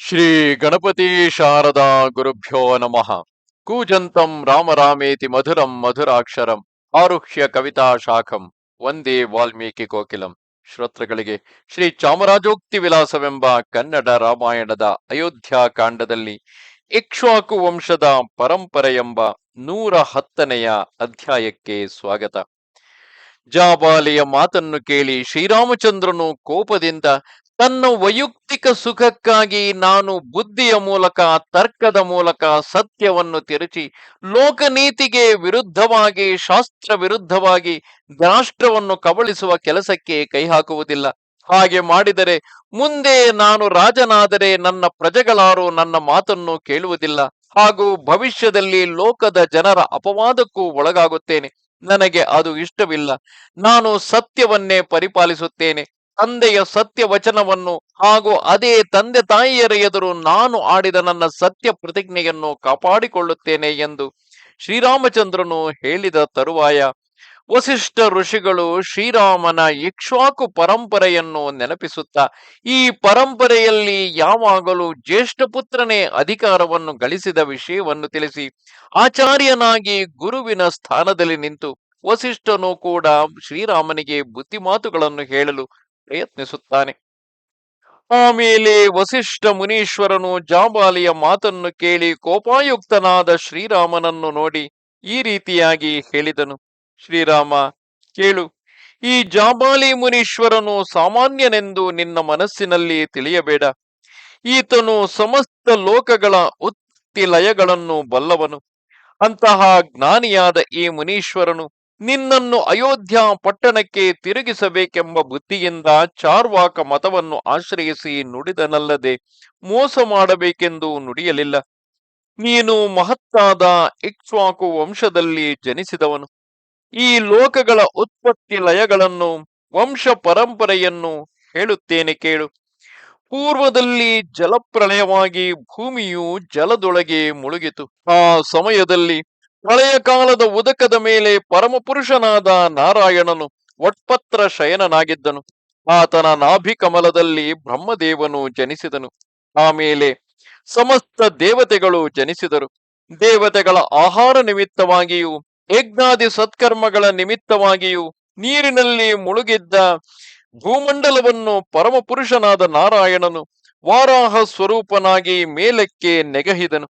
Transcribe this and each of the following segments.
ಶ್ರೀ ಗಣಪತಿ ಶಾರದಾ ಗುರುಭ್ಯೋ ನಮಃ. ಕೂಜಂತಂ ರಾಮರಾಮೇತಿ ಮಧುರಂ ಮಧುರಾಕ್ಷರಂ ಆರುಹ್ಯ ಕವಿತಾ ಶಾಖಂ ಒಂದೇ ವಾಲ್ಮೀಕಿ ಕೋಕಿಲಂ. ಶ್ರೋತೃಗಳಿಗೆ ಶ್ರೀ ಚಾಮರಾಜೋಕ್ತಿ ವಿಲಾಸವೆಂಬ ಕನ್ನಡ ರಾಮಾಯಣದ ಅಯೋಧ್ಯ ಕಾಂಡದಲ್ಲಿ ಇಕ್ಷ್ವಾಕು ವಂಶದ ಪರಂಪರೆ ಎಂಬ ನೂರ ಹತ್ತನೆಯ ಅಧ್ಯಾಯಕ್ಕೆ ಸ್ವಾಗತ. ಜಾಬಾಲಿಯ ಮಾತನ್ನು ಕೇಳಿ ಶ್ರೀರಾಮಚಂದ್ರನು ಕೋಪದಿಂದ ತನ್ನ ವೈಯಕ್ತಿಕ ಸುಖಕ್ಕಾಗಿ ನಾನು ಬುದ್ಧಿಯ ಮೂಲಕ, ತರ್ಕದ ಮೂಲಕ ಸತ್ಯವನ್ನು ತಿರುಚಿ, ಲೋಕನೀತಿಗೆ ವಿರುದ್ಧವಾಗಿ, ಶಾಸ್ತ್ರ ವಿರುದ್ಧವಾಗಿ ರಾಷ್ಟ್ರವನ್ನು ಕಬಳಿಸುವ ಕೆಲಸಕ್ಕೆ ಕೈ ಹಾಕುವುದಿಲ್ಲ. ಹಾಗೆ ಮಾಡಿದರೆ ಮುಂದೆ ನಾನು ರಾಜನಾದರೆ ನನ್ನ ಪ್ರಜೆಗಳಾರು ನನ್ನ ಮಾತನ್ನು ಕೇಳುವುದಿಲ್ಲ. ಹಾಗೂ ಭವಿಷ್ಯದಲ್ಲಿ ಲೋಕದ ಜನರ ಅಪವಾದಕ್ಕೂ ಒಳಗಾಗುತ್ತೇನೆ. ನನಗೆ ಅದು ಇಷ್ಟವಿಲ್ಲ. ನಾನು ಸತ್ಯವನ್ನೇ ಪರಿಪಾಲಿಸುತ್ತೇನೆ. ತಂದೆಯ ಸತ್ಯ ವಚನವನ್ನು ಹಾಗೂ ಅದೇ ತಂದೆ ತಾಯಿಯರ ಎದುರು ನಾನು ಆಡಿದ ನನ್ನ ಸತ್ಯ ಪ್ರತಿಜ್ಞೆಯನ್ನು ಕಾಪಾಡಿಕೊಳ್ಳುತ್ತೇನೆ ಎಂದು ಶ್ರೀರಾಮಚಂದ್ರನು ಹೇಳಿದ ತರುವಾಯ, ವಸಿಷ್ಠ ಋಷಿಗಳು ಶ್ರೀರಾಮನ ಇಕ್ಷ್ವಾಕು ಪರಂಪರೆಯನ್ನು ನೆನಪಿಸುತ್ತಾ, ಈ ಪರಂಪರೆಯಲ್ಲಿ ಯಾವಾಗಲೂ ಜ್ಯೇಷ್ಠ ಪುತ್ರನೇ ಅಧಿಕಾರವನ್ನು ಗಳಿಸಿದ ವಿಷಯವನ್ನು ತಿಳಿಸಿ, ಆಚಾರ್ಯನಾಗಿ ಗುರುವಿನ ಸ್ಥಾನದಲ್ಲಿ ನಿಂತು ವಸಿಷ್ಠನು ಕೂಡ ಶ್ರೀರಾಮನಿಗೆ ಬುದ್ಧಿಮಾತುಗಳನ್ನು ಹೇಳಲು ಪ್ರಯತ್ನಿಸುತ್ತಾನೆ. ಆಮೇಲೆ ವಸಿಷ್ಠ ಮುನೀಶ್ವರನು ಜಾಂಬಾಲಿಯ ಮಾತನ್ನು ಕೇಳಿ ಕೋಪಾಯುಕ್ತನಾದ ಶ್ರೀರಾಮನನ್ನು ನೋಡಿ ಈ ರೀತಿಯಾಗಿ ಹೇಳಿದನು. ಶ್ರೀರಾಮ, ಕೇಳು, ಈ ಜಾಂಬಾಲಿ ಮುನೀಶ್ವರನು ಸಾಮಾನ್ಯನೆಂದು ನಿನ್ನ ಮನಸ್ಸಿನಲ್ಲಿ ತಿಳಿಯಬೇಡ. ಈತನು ಸಮಸ್ತ ಲೋಕಗಳ ಉತ್ತಿ ಲಯಗಳನ್ನು ಬಲ್ಲವನು. ಅಂತಹ ಜ್ಞಾನಿಯಾದ ಈ ಮುನೀಶ್ವರನು ನಿನ್ನನ್ನು ಅಯೋಧ್ಯ ಪಟ್ಟಣಕ್ಕೆ ತಿರುಗಿಸಬೇಕೆಂಬ ಬುದ್ಧಿಯಿಂದ ಚಾರ್ವಾಕ ಮತವನ್ನು ಆಶ್ರಯಿಸಿ ನುಡಿದನಲ್ಲದೆ ಮೋಸ ಮಾಡಬೇಕೆಂದು ನುಡಿಯಲಿಲ್ಲ. ನೀನು ಮಹತ್ತಾದ ಇಕ್ಷ್ವಾಕು ವಂಶದಲ್ಲಿ ಜನಿಸಿದವನು. ಈ ಲೋಕಗಳ ಉತ್ಪತ್ತಿ ಲಯಗಳನ್ನು, ವಂಶ ಪರಂಪರೆಯನ್ನು ಹೇಳುತ್ತೇನೆ ಕೇಳು. ಪೂರ್ವದಲ್ಲಿ ಜಲಪ್ರಳಯವಾಗಿ ಭೂಮಿಯು ಜಲದೊಳಗೆ ಮುಳುಗಿತು. ಆ ಸಮಯದಲ್ಲಿ ಪ್ರಳಯ ಕಾಲದ ಉದಕದ ಮೇಲೆ ಪರಮಪುರುಷನಾದ ನಾರಾಯಣನು ಒಟ್ಪತ್ರ ಶಯನನಾಗಿದ್ದನು. ಆತನ ನಾಭಿ ಕಮಲದಲ್ಲಿ ಬ್ರಹ್ಮದೇವನು ಜನಿಸಿದನು. ಆಮೇಲೆ ಸಮಸ್ತ ದೇವತೆಗಳು ಜನಿಸಿದರು. ದೇವತೆಗಳ ಆಹಾರ ನಿಮಿತ್ತವಾಗಿಯೂ, ಯಜ್ಞಾದಿ ಸತ್ಕರ್ಮಗಳ ನಿಮಿತ್ತವಾಗಿಯೂ ನೀರಿನಲ್ಲಿ ಮುಳುಗಿದ್ದ ಭೂಮಂಡಲವನ್ನು ಪರಮಪುರುಷನಾದ ನಾರಾಯಣನು ವಾರಾಹ ಸ್ವರೂಪನಾಗಿ ಮೇಲಕ್ಕೆ ನೆಗಹಿದನು.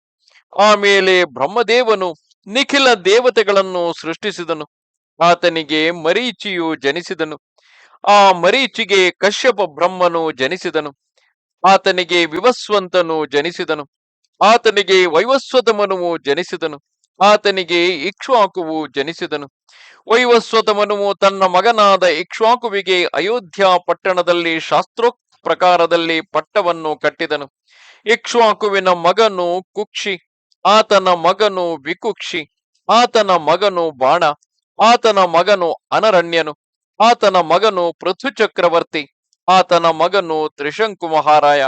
ಆಮೇಲೆ ಬ್ರಹ್ಮದೇವನು ನಿಖಿಲ ದೇವತೆಗಳನ್ನು ಸೃಷ್ಟಿಸಿದನು. ಆತನಿಗೆ ಮರೀಚಿಯು ಜನಿಸಿದನು. ಆ ಮರೀಚಿಗೆ ಕಶ್ಯಪ ಬ್ರಹ್ಮನು ಜನಿಸಿದನು. ಆತನಿಗೆ ವಿವಸ್ವಂತನು ಜನಿಸಿದನು. ಆತನಿಗೆ ವೈವಸ್ವತಮನುವು ಜನಿಸಿದನು. ಆತನಿಗೆ ಇಕ್ಷ್ವಾಕುವು ಜನಿಸಿದನು. ವೈವಸ್ವತಮನುವು ತನ್ನ ಮಗನಾದ ಇಕ್ಷ್ವಾಕುವಿಗೆ ಅಯೋಧ್ಯ ಪಟ್ಟಣದಲ್ಲಿ ಶಾಸ್ತ್ರೋಕ್ತ ಪ್ರಕಾರದಲ್ಲಿ ಪಟ್ಟವನ್ನು ಕಟ್ಟಿದನು. ಇಕ್ಷ್ವಾಕುವಿನ ಮಗನು ಕುಕ್ಷಿ. ಆತನ ಮಗನು ವಿಕುಕ್ಷಿ, ಆತನ ಮಗನು ಬಾಣ, ಆತನ ಮಗನು ಅನರಣ್ಯನು, ಆತನ ಮಗನು ಪೃಥು ಚಕ್ರವರ್ತಿ, ಆತನ ಮಗನು ತ್ರಿಶಂಕು ಮಹಾರಾಯ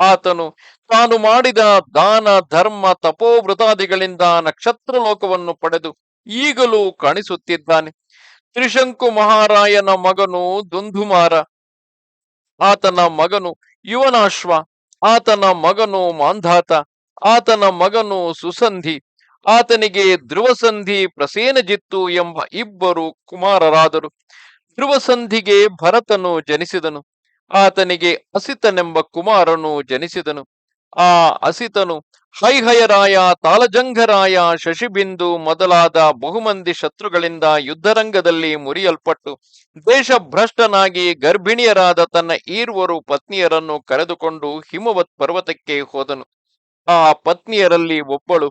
ಆತನು ತಾನು ಮಾಡಿದ ದಾನ, ಧರ್ಮ, ತಪೋವೃತಾದಿಗಳಿಂದ ನಕ್ಷತ್ರ ಲೋಕವನ್ನು ಪಡೆದು ಈಗಲೂ ಕಾಣಿಸುತ್ತಿದ್ದಾನೆ. ತ್ರಿಶಂಕು ಮಹಾರಾಯನ ಮಗನು ದುಂಧುಮಾರ ಆತನ ಮಗನು ಯುವನಾಶ್ವ, ಆತನ ಮಗನು ಮಾಂಧಾತ ಆತನ ಮಗನು ಸುಸಂಧಿ, ಆತನಿಗೆ ಧ್ರುವಸಂಧಿ ಪ್ರಸೇನಜಿತ್ತು ಎಂಬ ಇಬ್ಬರು ಕುಮಾರರಾದರು. ಧ್ರುವಸಂಧಿಗೆ ಭರತನು ಜನಿಸಿದನು, ಆತನಿಗೆ ಅಸಿತನೆಂಬ ಕುಮಾರನು ಜನಿಸಿದನು. ಆ ಅಸಿತನು ಹೈಹಯರಾಯ ತಾಲಜಂಘರಾಯ ಶಶಿಬಿಂದು ಮೊದಲಾದ ಬಹುಮಂದಿ ಶತ್ರುಗಳಿಂದ ಯುದ್ಧರಂಗದಲ್ಲಿ ಮುರಿಯಲ್ಪಟ್ಟು ದೇಶಭ್ರಷ್ಟನಾಗಿ ಗರ್ಭಿಣಿಯರಾದ ತನ್ನ ಈರ್ವರು ಪತ್ನಿಯರನ್ನು ಕರೆದುಕೊಂಡು ಹಿಮವತ್ ಪರ್ವತಕ್ಕೆ ಹೋದನು. ಆ ಪತ್ನಿಯರಲ್ಲಿ ಒಬ್ಬಳು,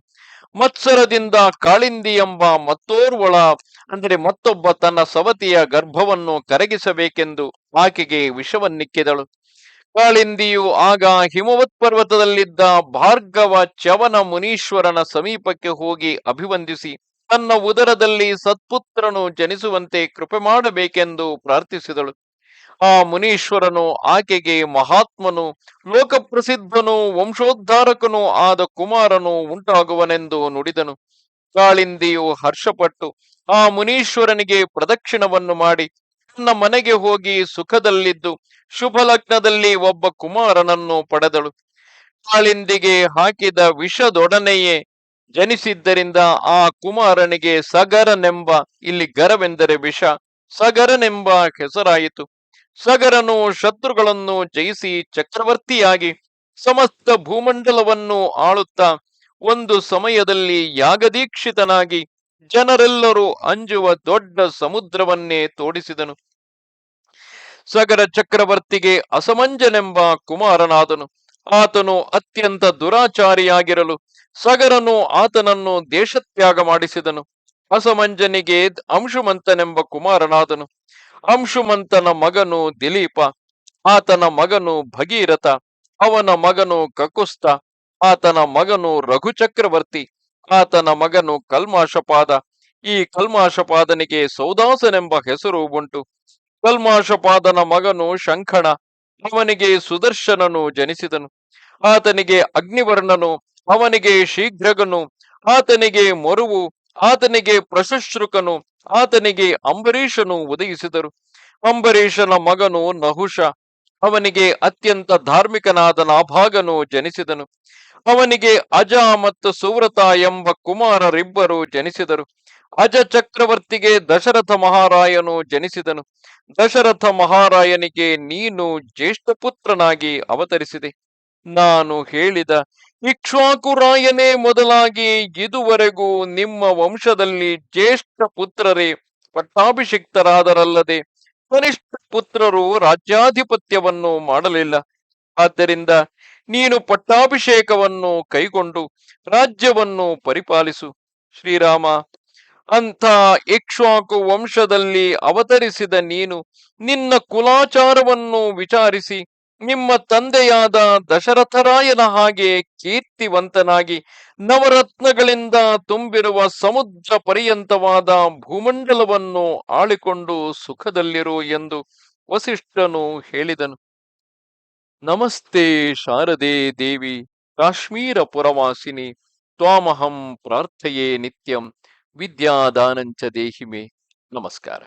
ಮತ್ಸರದಿಂದ ಕಾಳಿಂದಿ ಎಂಬ ಮತ್ತೋರ್ವಳ, ಅಂದರೆ ಮತ್ತೊಬ್ಬ ತನ್ನ ಸವತಿಯ ಗರ್ಭವನ್ನು ಕರಗಿಸಬೇಕೆಂದು ಆಕೆಗೆ ವಿಷವನ್ನಿಕ್ಕಿದಳು. ಕಾಳಿಂದಿಯು ಆಗ ಹಿಮವತ್ ಪರ್ವತದಲ್ಲಿದ್ದ ಭಾರ್ಗವ ಚವನ ಮುನೀಶ್ವರನ ಸಮೀಪಕ್ಕೆ ಹೋಗಿ ಅಭಿವಂದಿಸಿ, ತನ್ನ ಉದರದಲ್ಲಿ ಸತ್ಪುತ್ರನು ಜನಿಸುವಂತೆ ಕೃಪೆ ಮಾಡಬೇಕೆಂದು ಪ್ರಾರ್ಥಿಸಿದಳು. ಆ ಮುನೀಶ್ವರನು, ಆಕೆಗೆ ಮಹಾತ್ಮನು, ಲೋಕಪ್ರಸಿದ್ಧನು, ವಂಶೋದ್ಧಾರಕನು ಆದ ಕುಮಾರನು ಉಂಟಾಗುವನೆಂದು ನುಡಿದನು. ಕಾಳಿಂದಿಯು ಹರ್ಷಪಟ್ಟು, ಆ ಮುನೀಶ್ವರನಿಗೆ ಪ್ರದಕ್ಷಿಣವನ್ನು ಮಾಡಿ, ತನ್ನ ಮನೆಗೆ ಹೋಗಿ ಸುಖದಲ್ಲಿದ್ದು ಶುಭ ಲಗ್ನದಲ್ಲಿ ಒಬ್ಬ ಕುಮಾರನನ್ನು ಪಡೆದಳು. ಕಾಳಿಂದಿಗೆ ಹಾಕಿದ ವಿಷದೊಡನೆಯೇ ಜನಿಸಿದ್ದರಿಂದ ಆ ಕುಮಾರನಿಗೆ ಸಗರನೆಂಬ, ಇಲ್ಲಿ ಗರವೆಂದರೆ ವಿಷ, ಸಗರನೆಂಬ ಹೆಸರಾಯಿತು. ಸಗರನು ಶತ್ರುಗಳನ್ನು ಜಯಿಸಿ ಚಕ್ರವರ್ತಿಯಾಗಿ ಸಮಸ್ತ ಭೂಮಂಡಲವನ್ನು ಆಳುತ್ತಾ ಒಂದು ಸಮಯದಲ್ಲಿ ಯಾಗದೀಕ್ಷಿತನಾಗಿ ಜನರೆಲ್ಲರೂ ಅಂಜುವ ದೊಡ್ಡ ಸಮುದ್ರವನ್ನೇ ತೋಡಿಸಿದನು. ಸಗರ ಚಕ್ರವರ್ತಿಗೆ ಅಸಮಂಜನೆಂಬ ಕುಮಾರನಾದನು. ಆತನು ಅತ್ಯಂತ ದುರಾಚಾರಿಯಾಗಿರಲು ಸಗರನು ಆತನನ್ನು ದೇಶತ್ಯಾಗ ಮಾಡಿಸಿದನು. ಅಸಮಂಜನಿಗೆ ಅಂಶುಮಂತನೆಂಬ ಕುಮಾರನಾದನು. ಅಂಶುಮಂತನ ಮಗನು ದಿಲೀಪ, ಆತನ ಮಗನು ಭಗೀರಥ, ಅವನ ಮಗನು ಕಕುಸ್ತ, ಆತನ ಮಗನು ರಘುಚಕ್ರವರ್ತಿ ಆತನ ಮಗನು ಕಲ್ಮಾಶಪಾದ. ಈ ಕಲ್ಮಾಶಪಾದನಿಗೆ ಸೌದಾಸನೆಂಬ ಹೆಸರು ಉಂಟು. ಕಲ್ಮಾಶಪಾದನ ಮಗನು ಶಂಖಣ, ಅವನಿಗೆ ಸುದರ್ಶನನು ಜನಿಸಿದನು. ಆತನಿಗೆ ಅಗ್ನಿವರ್ಣನು, ಅವನಿಗೆ ಶೀಘ್ರಗನು, ಆತನಿಗೆ ಮರುವು, ಆತನಿಗೆ ಪ್ರಶುಶ್ರುಕನು ಆತನಿಗೆ ಅಂಬರೀಷನು ಉದಯಿಸಿದರು. ಅಂಬರೀಷನ ಮಗನು ನಹುಷ ಅವನಿಗೆ ಅತ್ಯಂತ ಧಾರ್ಮಿಕನಾದ ನಾಭಾಗನು ಜನಿಸಿದನು. ಅವನಿಗೆ ಅಜ ಮತ್ತು ಸುವ್ರತ ಎಂಬ ಕುಮಾರರಿಬ್ಬರು ಜನಿಸಿದರು. ಅಜ ಚಕ್ರವರ್ತಿಗೆ ದಶರಥ ಮಹಾರಾಯನು ಜನಿಸಿದನು. ದಶರಥ ಮಹಾರಾಯನಿಗೆ ನೀನು ಜ್ಯೇಷ್ಠ ಪುತ್ರನಾಗಿ ಅವತರಿಸಿದೆ. ನಾನು ಹೇಳಿದ ಇಕ್ಷ್ವಾಕುರಾಯನೇ ಮೊದಲಾಗಿ ಇದುವರೆಗೂ ನಿಮ್ಮ ವಂಶದಲ್ಲಿ ಜ್ಯೇಷ್ಠ ಪುತ್ರರೇ, ಪಟ್ಟಾಭಿಷಿಕ್ತರಾದರಲ್ಲದೆ ಕನಿಷ್ಠ ಪುತ್ರರು ರಾಜ್ಯಾಧಿಪತ್ಯವನ್ನು ಮಾಡಲಿಲ್ಲ. ಆದ್ದರಿಂದ ನೀನು ಪಟ್ಟಾಭಿಷೇಕವನ್ನು ಕೈಗೊಂಡು ರಾಜ್ಯವನ್ನು ಪರಿಪಾಲಿಸು. ಶ್ರೀರಾಮ, ಅಂಥ ಇಕ್ಷ್ವಾಕು ವಂಶದಲ್ಲಿ ಅವತರಿಸಿದ ನೀನು ನಿನ್ನ ಕುಲಾಚಾರವನ್ನು ವಿಚಾರಿಸಿ ನಿಮ್ಮ ತಂದೆಯಾದ ದಶರಥರಾಯನ ಹಾಗೆ ಕೀರ್ತಿವಂತನಾಗಿ ನವರತ್ನಗಳಿಂದ ತುಂಬಿರುವ ಸಮುದ್ರ ಪರ್ಯಂತವಾದ ಭೂಮಂಡಲವನ್ನು ಆಳಿಕೊಂಡು ಸುಖದಲ್ಲಿರು ಎಂದು ವಸಿಷ್ಠನು ಹೇಳಿದನು. ನಮಸ್ತೆ ಶಾರದೆ ದೇವಿ, ಕಾಶ್ಮೀರ ಪುರವಾಸಿನಿ, ತ್ವಾಮಹಂ ಪ್ರಾರ್ಥಯೇ ನಿತ್ಯಂ, ವಿದ್ಯಾದಾನಂಚ ದೇಹಿಮೆ. ನಮಸ್ಕಾರ.